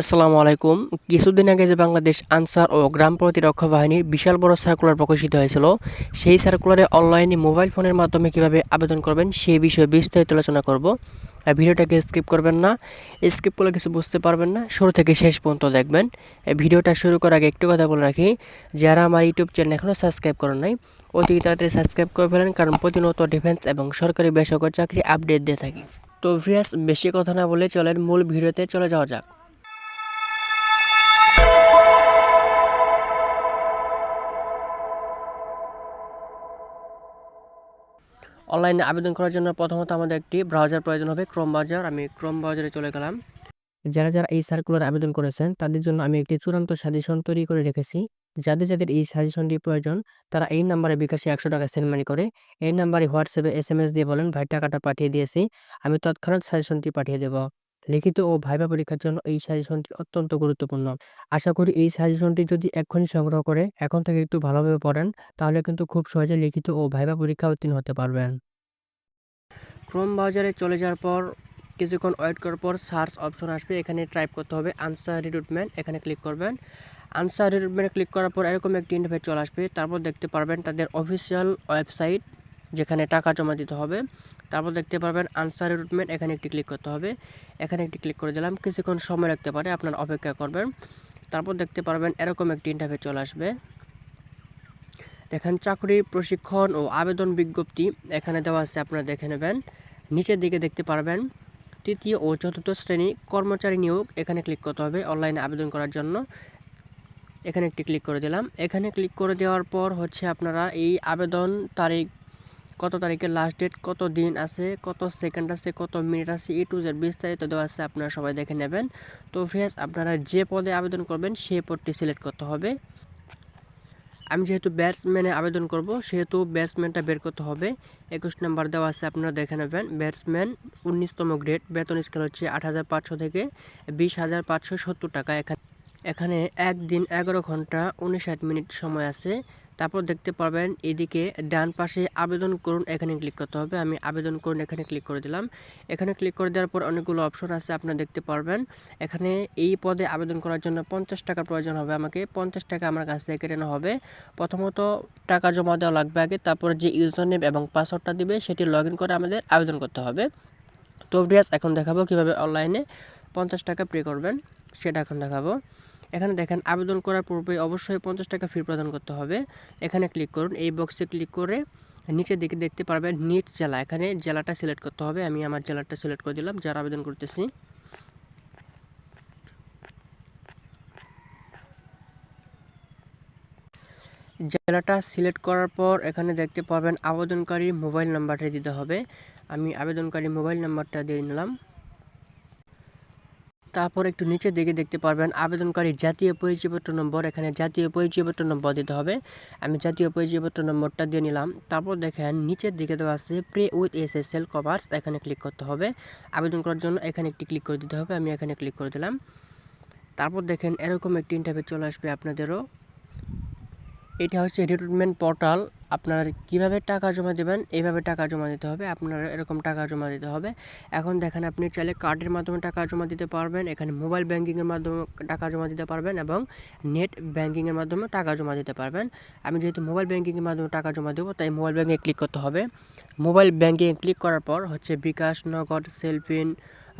আসসালামু আলাইকুম। কিছুদিন আগে যে বাংলাদেশ আনসার ও গ্রাম প্রতিরক্ষা বাহিনীর বিশাল বড় সার্কুলার প্রকাশিত হয়েছিল, সেই সার্কুলারে অনলাইনে মোবাইল ফোনের মাধ্যমে কীভাবে আবেদন করবেন সেই বিষয়ে বিস্তারিত আলোচনা করব। আর ভিডিওটাকে স্কিপ করবেন না স্কিপ করলে কিছু বুঝতে পারবেন না। শুরু থেকে শেষ পর্যন্ত দেখবেন। ভিডিওটা শুরু করার আগে একটু কথা বলে রাখি, যারা আমার ইউটিউব চ্যানেল এখনও সাবস্ক্রাইব করেন নাই, অতি তাড়াতাড়ি সাবস্ক্রাইব করে ফেলেন, কারণ প্রতিনিয়ত ডিফেন্স এবং সরকারি বেসরকারি চাকরি আপডেট দিয়ে থাকি। তো ভিয়াস বেশি কথা না বলে চলেন মূল ভিডিওতে চলে যাওয়া যাক। অনলাইনে আবেদন করার জন্য প্রথমত আমাদের একটি ব্রাউজার প্রয়োজন হবে ক্রোম ব্রাউজার আমি ক্রোম ব্রাউজারে চলে গেলাম। যারা যারা এই সার্কুলার আবেদন করেছেন, তাদের জন্য আমি একটি চূড়ান্ত সাজেশন তৈরি করে রেখেছি। যাদের যাদের এই সাজেশনটি প্রয়োজন, তারা এই নাম্বারে বিকাশে একশো টাকা সেন্ড মানি করে। এই নাম্বারে হোয়াটসঅ্যাপে এস এম এস দিয়ে বলেন, ভাই, টাকাটা পাঠিয়ে দিয়েছি। আমি তৎক্ষণাৎ সাজেশনটি পাঠিয়ে দেব। লিখিত ও ভাইবা পরীক্ষার জন্য এই সাজেশনটি অত্যন্ত গুরুত্বপূর্ণ। আশা করি এই সাজেশনটি যদি এক্ষুনি সংগ্রহ করে এখন থেকে একটু ভালোভাবে পড়েন, তাহলে কিন্তু খুব সহজে লিখিত ও ভাইবা পরীক্ষা উত্তীর্ণ হতে পারবেন। ক্রোম ব্রাউজারে চলে যাওয়ার পর, কিছুক্ষণ ওয়েট করার পর সার্চ অপশন আসবে, এখানে টাইপ করতে হবে আনসার রিক্রুটমেন্ট, এখানে ক্লিক করবেন। আনসার রিক্রুটমেন্টে ক্লিক করার পর এরকম একটি ইন্টারফেস চলে আসবে, তারপর দেখতে পারবেন তাদের অফিসিয়াল ওয়েবসাইট যেখানে টাকা জমা দিতে হবে। তারপর দেখতে পারবেন আনসার রিক্রুটমেন্ট এখানে একটি ক্লিক করতে হবে। এখানে একটি ক্লিক করে দিলাম, কিছুক্ষণ সময় লাগতে পারে, আপনার অপেক্ষা করবেন। তারপর দেখতে পারবেন এরকম একটি ইন্টারভিউ চলে আসবে। দেখেন চাকরির প্রশিক্ষণ ও আবেদন বিজ্ঞপ্তি এখানে দেওয়া আছে, আপনারা দেখে নেবেন। নিচের দিকে দেখতে পারবেন, তৃতীয় ও চতুর্থ শ্রেণি কর্মচারী নিয়োগ এখানে ক্লিক করতে হবে অনলাইনে আবেদন করার জন্য। এখানে একটি ক্লিক করে দিলাম। এখানে ক্লিক করে দেওয়ার পর হচ্ছে আপনারা এই আবেদন তারিখ কত তারিখের লাস্ট ডেট কত দিন আছে, কত সেকেন্ড আছে, কত মিনিট আছে এ টু জেড বিস্তারিত দেওয়া আছে, আপনারা সবাই দেখে নেবেন। তো ফ্রেন্ডস আপনারা যে পদে আবেদন করবেন, সেই পদটি সিলেক্ট করতে হবে। আমি যেহেতু ব্যাটসম্যানে আবেদন করব, সেহেতু ব্যাটসম্যানটা বের করতে হবে। একুশ নাম্বার দেওয়া আছে, আপনারা দেখে নেবেন। ব্যাটসম্যান উনিশতম গ্রেড বেতন স্কেল হচ্ছে আট হাজার পাঁচশো থেকে বিশ হাজার পাঁচশো সত্তর টাকা। এখানে এখানে একদিন এগারো ঘণ্টা উনষাট মিনিট সময় আছে। তারপর দেখতে পারবেন এদিকে ডান পাশে আবেদন করুন, এখানে ক্লিক করতে হবে। আমি আবেদন করুন, এখানে ক্লিক করে দিলাম। এখানে ক্লিক করে দেওয়ার পর অনেকগুলো অপশন আছে, আপনারা দেখতে পারবেন। এখানে এই পদে আবেদন করার জন্য পঞ্চাশ টাকা প্রয়োজন হবে আমাকে। পঞ্চাশ টাকা আমার কাছ থেকে কেটে হবে। প্রথমত টাকা জমা দেওয়া লাগবে আগে, তারপর যে ইউজার নেম এবং পাসওয়ার্ডটা দিবে, সেটি লগ করে আমাদের আবেদন করতে হবে। তো এখন দেখাবো কীভাবে অনলাইনে পঞ্চাশ টাকা পে করবেন, সেটা এখন দেখাবো। এখানে দেখেন আবেদন করার পূর্বে অবশ্যই পঞ্চাশ টাকা ফি প্রদান করতে হবে। এখানে ক্লিক করুন, এই বক্সে ক্লিক করে নিচের দিকে দেখতে পারবেন নিট জেলা। এখানে জেলাটা সিলেক্ট করতে হবে, আমি আমার জেলাটা সিলেক্ট করে দিলাম, যারা আবেদন করতেছি। জেলাটা সিলেক্ট করার পর এখানে দেখতে পাবেন আবেদনকারী মোবাইল নাম্বারটা দিতে হবে। আমি আবেদনকারী মোবাইল নাম্বারটা দিয়ে নিলাম। তারপর একটু নিচের দিকে দেখতে পারবেন, আবেদনকারী জাতীয় পরিচয়পত্র নম্বর, এখানে জাতীয় পরিচয়পত্র নম্বর দিতে হবে। আমি জাতীয় পরিচয়পত্র নম্বরটা দিয়ে নিলাম। তারপর দেখেন, নিচের দিকে দেওয়া আছে pay with S S L Commerz এখানে ক্লিক করতে হবে। আবেদন করার জন্য এখানে একটি ক্লিক করে দিতে হবে। আমি এখানে ক্লিক করে দিলাম। তারপর দেখেন, এরকম একটি ইন্টারভিউ চলে আসবে আপনাদেরও। এটা হচ্ছে রিক্রুটমেন্ট পোর্টাল আপনারা কীভাবে টাকা জমা দেবেন, এইভাবে টাকা জমা দিতে হবে। আপনারা এরকম টাকা জমা দিতে হবে। এখন দেখেন আপনি চাইলে কার্ডের মাধ্যমে টাকা জমা দিতে পারবেন, এখানে মোবাইল ব্যাঙ্কিংয়ের মাধ্যমে টাকা জমা দিতে পারবেন এবং নেট ব্যাঙ্কিংয়ের মাধ্যমে টাকা জমা দিতে পারবেন। আমি যেহেতু মোবাইল ব্যাঙ্কিংয়ের মাধ্যমে টাকা জমা দেবো, তাই মোবাইল ব্যাঙ্কে ক্লিক করতে হবে। মোবাইল ব্যাঙ্কিংয়ে ক্লিক করার পর হচ্ছে বিকাশ, নগদ সেলফিন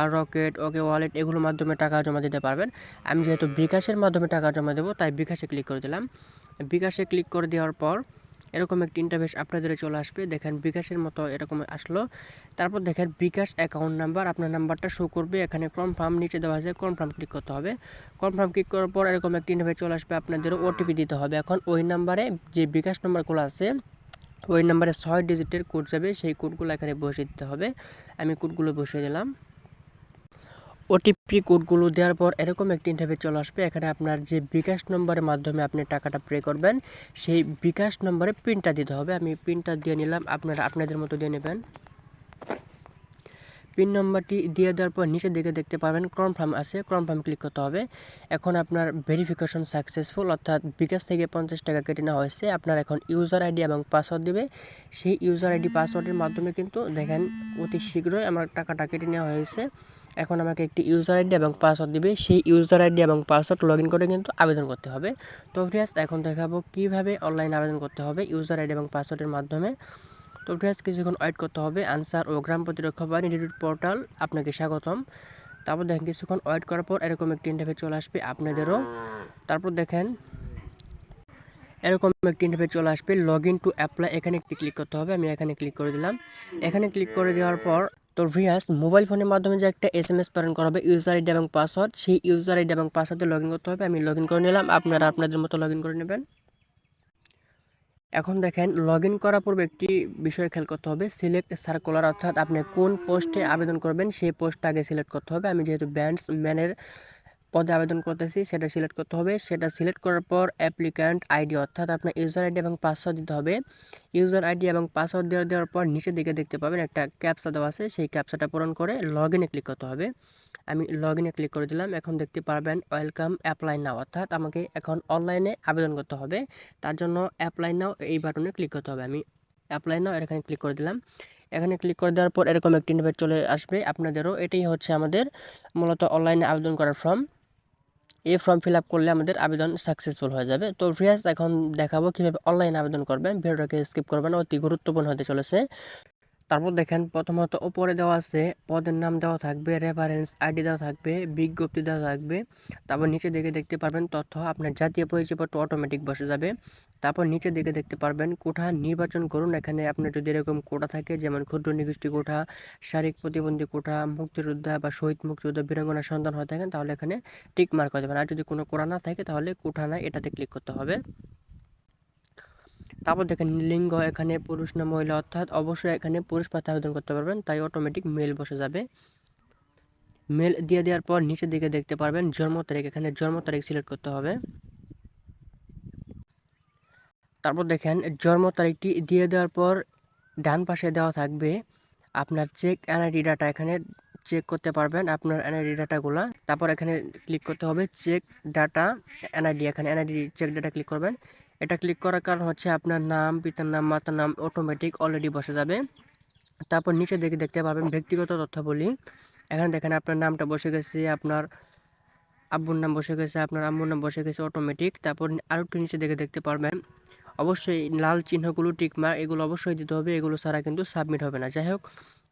আর রকেট ওকে ওয়ালেট এগুলোর মাধ্যমে টাকা জমা দিতে পারবেন। আমি যেহেতু বিকাশের মাধ্যমে টাকা জমা দেবো, তাই বিকাশে ক্লিক করে দিলাম। বিকাশে ক্লিক করে দেওয়ার পর এরকম একটি ইন্টারভেস আপনাদের চলে আসবে। দেখেন বিকাশের মতো এরকম আসলো। তারপর দেখেন বিকাশ অ্যাকাউন্ট নাম্বার আপনার নাম্বারটা শো করবে। এখানে কনফার্ম নিচে দেওয়া আছে কনফার্ম ক্লিক করতে হবে। কনফার্ম ক্লিক করার পর এরকম একটি ইন্টারভেস চলে আসবে, আপনাদেরও ওটিপি দিতে হবে। এখন ওই নাম্বারে যে বিকাশ নাম্বারগুলো আছে, ওই নাম্বারে ছয় ডিজিটের কোড যাবে। সেই কোডগুলো এখানে বসিয়ে দিতে হবে। আমি কোডগুলো বসিয়ে দিলাম। ওটিপি কোডগুলো দেওয়ার পর এরকম একটি ইন্টারভিউ চলে আসবে। এখানে আপনার যে বিকাশ নম্বরের মাধ্যমে আপনি টাকাটা পে করবেন, সেই বিকাশ নম্বরে পিনটা দিতে হবে। আমি পিনটা দিয়ে নিলাম। আপনারা, আপনাদের মতো দিয়ে নেবেন। পিন নম্বরটি দিয়ে দেওয়ার পর নিচের দিকে দেখতে পাবেন কনফার্ম আছে কনফার্ম ক্লিক করতে হবে। এখন আপনার ভেরিফিকেশন সাকসেসফুল অর্থাৎ বিকাশ থেকে পঞ্চাশ টাকা কেটে নেওয়া হয়েছে। আপনার এখন ইউজার আইডি এবং পাসওয়ার্ড দেবে। সেই ইউজার আইডি পাসওয়ার্ডের মাধ্যমে কিন্তু দেখেন অতি শীঘ্রই আমার টাকাটা কেটে নেওয়া হয়েছে। এখন আমাকে একটি ইউজার আইডি এবং পাসওয়ার্ড দিবে। সেই ইউজার আইডি এবং পাসওয়ার্ড লগ করে কিন্তু আবেদন করতে হবে। তো ফ্রিয়াস এখন দেখাবো কীভাবে অনলাইন আবেদন করতে হবে ইউজার আইডি এবং পাসওয়ার্ডের মাধ্যমে। তো ফ্রিয়াস কিছুক্ষণ ওয়েট করতে হবে। আনসার ও গ্রাম প্রতিরক্ষা বাহিনী ডিডিট পোর্টাল আপনাকে স্বাগতম। তারপর দেখেন, কিছুক্ষণ ওয়েট করার পর এরকম একটি ইন্টারভিউ চলে আসবে আপনাদেরও। তারপর দেখেন, এরকম একটি ইন্টারভিউ চলে আসবে। লগ ইন টু অ্যাপ্লাই এখানে একটি ক্লিক করতে হবে। আমি এখানে ক্লিক করে দিলাম। এখানে ক্লিক করে দেওয়ার পর তো ভিয়াস মোবাইল ফোনের মাধ্যমে যে একটা এস এম এস প্রেরণ করা হবে ইউজার আইডি এবং পাসওয়ার্ড সেই ইউজার আইডি এবং পাসওয়ার্ডে লগ ইন করতে হবে। আমি লগ ইন করে নিলাম। আপনারা আপনাদের মতো লগ ইন করে নেবেন। এখন দেখেন লগ ইন করার পূর্বে একটি বিষয় খেয়াল করতে হবে সিলেক্ট সার্কুলার অর্থাৎ আপনি কোন পোস্টে আবেদন করবেন, সেই পোস্টটা আগে সিলেক্ট করতে হবে। আমি যেহেতু ব্যান্ডসম্যানের পদে আবেদন করতেছি, সেটা সিলেক্ট করতে হবে। সেটা সিলেক্ট করার পর অ্যাপ্লিক্যান্ট আইডি, অর্থাৎ আপনার ইউজার আইডি এবং পাসওয়ার্ড দিতে হবে। ইউজার আইডি এবং পাসওয়ার্ড দেওয়ার দেওয়ার পর নিচের দিকে দেখতে পাবেন একটা ক্যাপসা দেওয়া আছে। সেই ক্যাপসাটা পূরণ করে লগ ইনে ক্লিক করতে হবে। আমি লগ ইনে ক্লিক করে দিলাম। এখন দেখতে পারবেন ওয়েলকাম অ্যাপ্লাই নাও অর্থাৎ আমাকে এখন অনলাইনে আবেদন করতে হবে। তার জন্য অ্যাপ্লাই নাও এই বাটনে ক্লিক করতে হবে। আমি অ্যাপ্লাই নাও এখানে ক্লিক করে দিলাম। এখানে ক্লিক করে দেওয়ার পর এরকম একটি ইনভাইট চলে আসবে আপনাদেরও। এটাই হচ্ছে আমাদের মূলত অনলাইনে আবেদন করার ফর্ম এই ফর্ম ফিল আপ করলে আমাদের আবেদন সাকসেসফুল হয়ে যাবে। তো ফ্রিয়াস এখন দেখাবো কীভাবে অনলাইন আবেদন করবেন। ভিডিওটাকে স্কিপ করবেন, অতি গুরুত্বপূর্ণ হতে চলেছে। তারপর দেখেন প্রথমত ওপরে দেওয়া আছে, পদের নাম দেওয়া থাকবে রেফারেন্স আইডি দেওয়া থাকবে, বিজ্ঞপ্তি দেওয়া থাকবে। তারপর নিচে দিকে দেখতে পারবেন তথ্য আপনার জাতীয় পরিচয়পত্র অটোমেটিক বসে যাবে। তারপর নিচে দিকে দেখতে পারবেন কোঠা নির্বাচন করুন। এখানে আপনার যদি এরকম কোটা থাকে, যেমন ক্ষুদ্র নিগোষ্ঠী কোঠা, শারীরিক প্রতিবন্ধী কোঠা, মুক্তিযোদ্ধা বা শহীদ মুক্তিযোদ্ধা বীরাঙ্গনা সন্তান হয়ে থাকেন, তাহলে এখানে টিক মার্ক দেবেন আর যদি কোনো কোটা না থাকে, তাহলে কোঠা না, এটাতে ক্লিক করতে হবে। তারপর দেখেন লিঙ্গ, এখানে পুরুষ না মহিলা, অর্থাৎ অবশ্যই এখানে পুরুষ পাতে আবেদন করতে পারবেন, তাই অটোমেটিক মেল বসে যাবে। মেল দিয়ে দেওয়ার পর নিচের দিকে দেখতে পারবেন জন্ম তারিখ, এখানে জন্ম তারিখ সিলেক্ট করতে হবে। তারপর দেখেন জন্ম তারিখটি দিয়ে দেওয়ার পর ডান পাশে দেওয়া থাকবে আপনার চেক এনআইডি ডাটা এখানে চেক করতে পারবেন আপনার এনআইডি ডাটাগুলো তারপর এখানে ক্লিক করতে হবে চেক ডাটা এনআইডি এখানে এনআইডি চেক ডাটা ক্লিক করবেন। এটা ক্লিক করার কারণ হচ্ছে আপনার নাম, পিতার নাম, মাতার নাম অটোমেটিক অলরেডি বসে যাবে। তারপর নিচে দেখে দেখতে পাবেন ব্যক্তিগত তথ্যাবলী। এখানে দেখেন আপনার নামটা বসে গেছে, আপনার আব্বুর নাম বসে গেছে, আপনার আম্মুর নাম বসে গেছে অটোমেটিক তারপর আরও একটু নিচে দেখে দেখতে পারবেন অবশ্যই লাল চিহ্নগুলো টিকমার এগুলো অবশ্যই দিতে হবে, এগুলো ছাড়া কিন্তু সাবমিট হবে না। যাই হোক,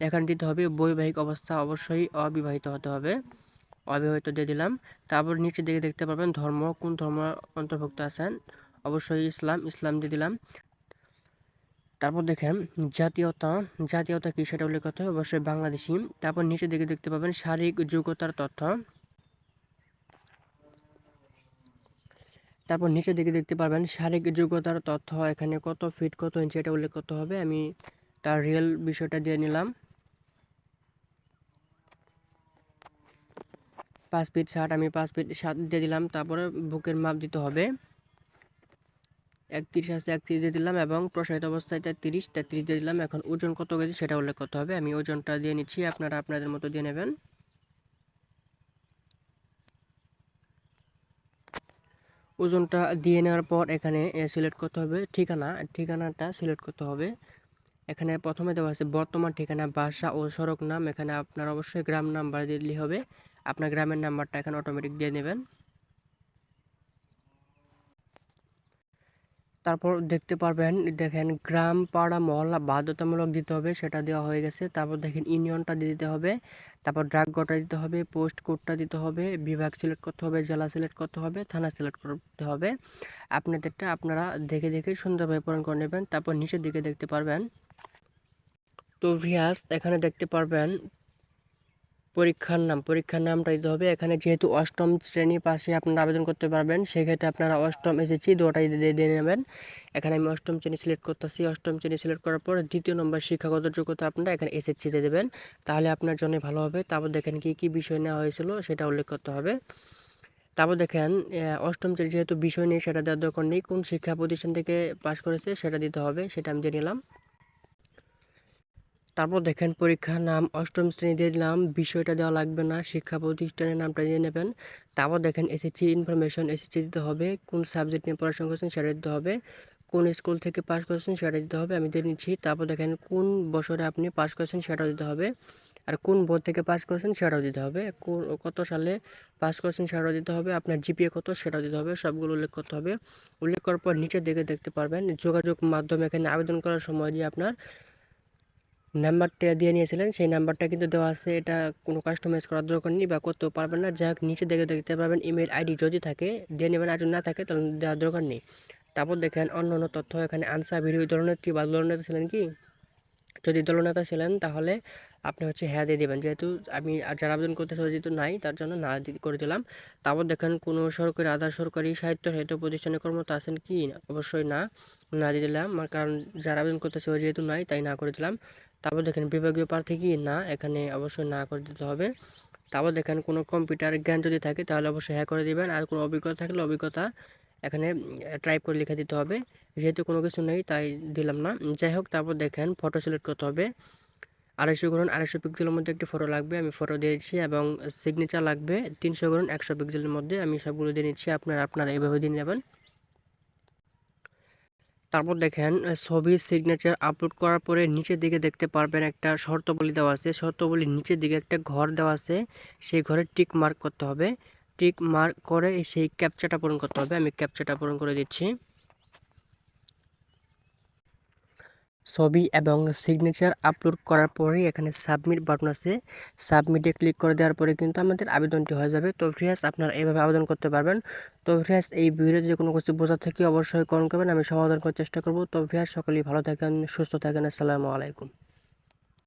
এখানে দিতে হবে বৈবাহিক অবস্থা অবশ্যই অবিবাহিত হতে হবে। অবিবাহিত দিয়ে দিলাম। তারপর নিচে দিকে দেখতে পারবেন ধর্ম, কোন ধর্ম অন্তর্ভুক্ত আছেন? অবশ্যই ইসলাম ইসলাম দিয়ে দিলাম। তারপর দেখেন, জাতীয়তা জাতীয়তা কী সেটা উল্লেখ করতে হবে? অবশ্যই বাংলাদেশি। তারপর নিচে দিকে দেখতে পাবেন শারীরিক যোগ্যতার তথ্য। তারপর নিচের দিকে দেখতে পারবেন শারীরিক যোগ্যতার তথ্য, এখানে কত ফিট কত ইঞ্চি এটা উল্লেখ করতে হবে। আমি তার রিয়েল বিষয়টা দিয়ে নিলাম। পাঁচ ফিট ষাট, আমি পাঁচ ফিট ষাট দিয়ে দিলাম, তারপরে বুকের মাপ দিতে হবে। একত্রিশ আছে, একত্রিশ দিয়ে দিলাম এবং প্রসারিত অবস্থায় তেত্রিশ তেত্রিশ দিয়ে দিলাম। এখন ওজন কত কেজি সেটা উল্লেখ করতে হবে। আমি ওজনটা দিয়ে নিচ্ছি, আপনারা আপনাদের মতো দিয়ে নেবেন। ওজনটা দিয়ে নেওয়ার পর এখানে সিলেক্ট করতে হবে। ঠিকানা, ঠিকানাটা সিলেক্ট করতে হবে। এখানে প্রথমে দেওয়া আছে বর্তমান ঠিকানা, বাসা ও সড়ক নাম। এখানে আপনার অবশ্যই গ্রাম নাম্বার দিলেই হবে। আপনার গ্রামের নাম্বারটা এখানে অটোমেটিক দিয়ে নেবেন। তারপর দেখতে পারবেন, দেখেন গ্রাম, পাড়া, মহল্লা বাধ্যতামূলক দিতে হবে, সেটা দেওয়া হয়ে গেছে। তারপর দেখেন ইউনিয়নটা দিতে হবে, তারপর ডাকঘরটা দিতে হবে পোস্ট কোডটা দিতে হবে, বিভাগ সিলেক্ট করতে হবে, জেলা সিলেক্ট করতে হবে, থানা সিলেক্ট করতে হবে। আপনাদেরটা আপনারা দেখে দেখে সুন্দরভাবে পূরণ করে নেবেন, তারপর নিচের দিকে দেখতে পারবেন। তো ভিয়াস, এখানে দেখতে পারবেন পরীক্ষার নাম, পরীক্ষার নামটা দিতে হবে। এখানে যেহেতু অষ্টম শ্রেণি পাশে আপনারা আবেদন করতে পারবেন, সেক্ষেত্রে আপনারা অষ্টম এসেছি দুটাই দিয়ে নেবেন। এখানে আমি অষ্টম শ্রেণি সিলেক্ট করতেছি। অষ্টম শ্রেণি সিলেক্ট করার পর দ্বিতীয় নম্বর শিক্ষাগত যোগ্যতা আপনারা এখানে এসএসসি দিয়ে দেবেন। তাহলে আপনার জন্য ভালো হবে। তারপর দেখেন কি কি বিষয় নেওয়া হয়েছিল সেটা উল্লেখ করতে হবে। তারপর দেখেন অষ্টম শ্রেণি যেহেতু বিষয় নেই সেটা দেওয়ার দরকার নেই, কোন শিক্ষা প্রতিষ্ঠান থেকে পাশ করেছে সেটা দিতে হবে, সেটা আমি দিয়ে নিলাম। তারপর দেখেন পরীক্ষার নাম অষ্টম শ্রেণি দিয়ে দিলাম বিষয়টা দেওয়া লাগবে না, শিক্ষা প্রতিষ্ঠানের নামটা দিয়ে নেবেন। তারপর দেখেন এসএসসি ইনফরমেশন এসএসসি দিতে হবে, কোন সাবজেক্ট নিয়ে পড়াশোনা করছেন সেটা দিতে হবে, কোন স্কুল থেকে পাস করেছেন সেটা দিতে হবে, আমি দিয়ে নিচ্ছি। তারপর দেখেন কোন বছরে আপনি পাস করেছেন সেটাও দিতে হবে, আর কোন বোর্ড থেকে পাস করেছেন সেটাও দিতে হবে কোন কত সালে পাস করেছেন সেটাও দিতে হবে, আপনার জিপিএ কত সেটাও দিতে হবে, সবগুলো উল্লেখ করতে হবে। উল্লেখ করার পর নিচের দিকে দেখতে পারবেন, যোগাযোগ মাধ্যমে এখানে আবেদন করার সময় যে আপনার নাম্বারটা দিয়ে নিয়েছিলেন, সেই নাম্বারটা কিন্তু দেওয়া আছে, এটা কোনো কাস্টমাইজ করার দরকার নেই বা করতেও পারবেন না, যাক নিচে দেখে দেখতে পারবেন ইমেল আইডি যদি থাকে, দিয়ে নেবেন, আর যদি না থাকে তাহলে দেওয়ার দরকার নেই। তারপর দেখেন অন্য অন্য তথ্য, এখানে আনসার ভিডিও দলনেত্রী বা দলনেতা ছিলেন কি? যদি দলনেতা ছিলেন, তাহলে আপনি হচ্ছে হ্যাঁ দিয়ে দেবেন, যেহেতু আমি আর যারা আবেদন করতে চাই যেহেতু নাই, তার জন্য না করে দিলাম। তারপর দেখেন কোনো সরকারি, আধা সরকারি সাহিত্য সাহিত্য প্রতিষ্ঠানে কর্মরত আছেন কি? অবশ্যই না না দিয়ে দিলাম, কারণ যারা আবেদন করতেছে যেহেতু নাই, তাই না করে দিলাম। তারপর দেখেন বিভাগীয় প্রার্থী কি? না, এখানে অবশ্যই না করে দিতে হবে। তারপর দেখেন কোনো কম্পিউটার জ্ঞান যদি থাকে, তাহলে অবশ্যই হ্যাঁ করে দিবেন। আর কোনো অভিজ্ঞতা থাকলে অভিজ্ঞতা এখানে টাইপ করে লিখে দিতে হবে। যেহেতু কোনো কিছু নেই, তাই দিলাম না। যাই হোক, তারপর দেখেন ফটো সিলেক্ট করতে হবে। আড়াইশো গুণ আড়াইশো পিক্সেলের মধ্যে একটি ফটো লাগবে, আমি ফটো দিয়েছি এবং সিগনেচার লাগবে তিনশো গুণ একশো পিক্সেলের মধ্যে আমি সবগুলো দিয়ে নিচ্ছি। আপনারা আপনারা এইভাবে দিয়ে নেবেন। তারপর দেখেন ছবি সিগনেচার আপলোড করার পরে নিচের দিকে দেখতে পারবেন একটা শর্তবলী দেওয়া আছে। শর্তবলীর নিচের দিকে একটা ঘর দেওয়া আছে। সেই ঘরে টিক মার্ক করতে হবে। টিক মার্ক করে সেই ক্যাপচাটা পূরণ করতে হবে। আমি ক্যাপচাটা পূরণ করে দিচ্ছি। ছবি এবং সিগনেচার আপলোড করার পরেই এখানে সাবমিট বাটন আছে। সাবমিটে ক্লিক করে দেওয়ার পরে কিন্তু আমাদের আবেদনটি হয়ে যাবে। তো ফ্রিয়াস আপনারা এইভাবে আবেদন করতে পারবেন। তো ফ্রিয়াস এই ভিডিওতে যে কোনো কিছু বোঝার থেকে অবশ্যই কমেন্ট করবেন। আমি সমাধান করার চেষ্টা করব। তো ফ্রিয়াস সকলেই ভালো থাকেন, সুস্থ থাকেন। আসসালামু আলাইকুম।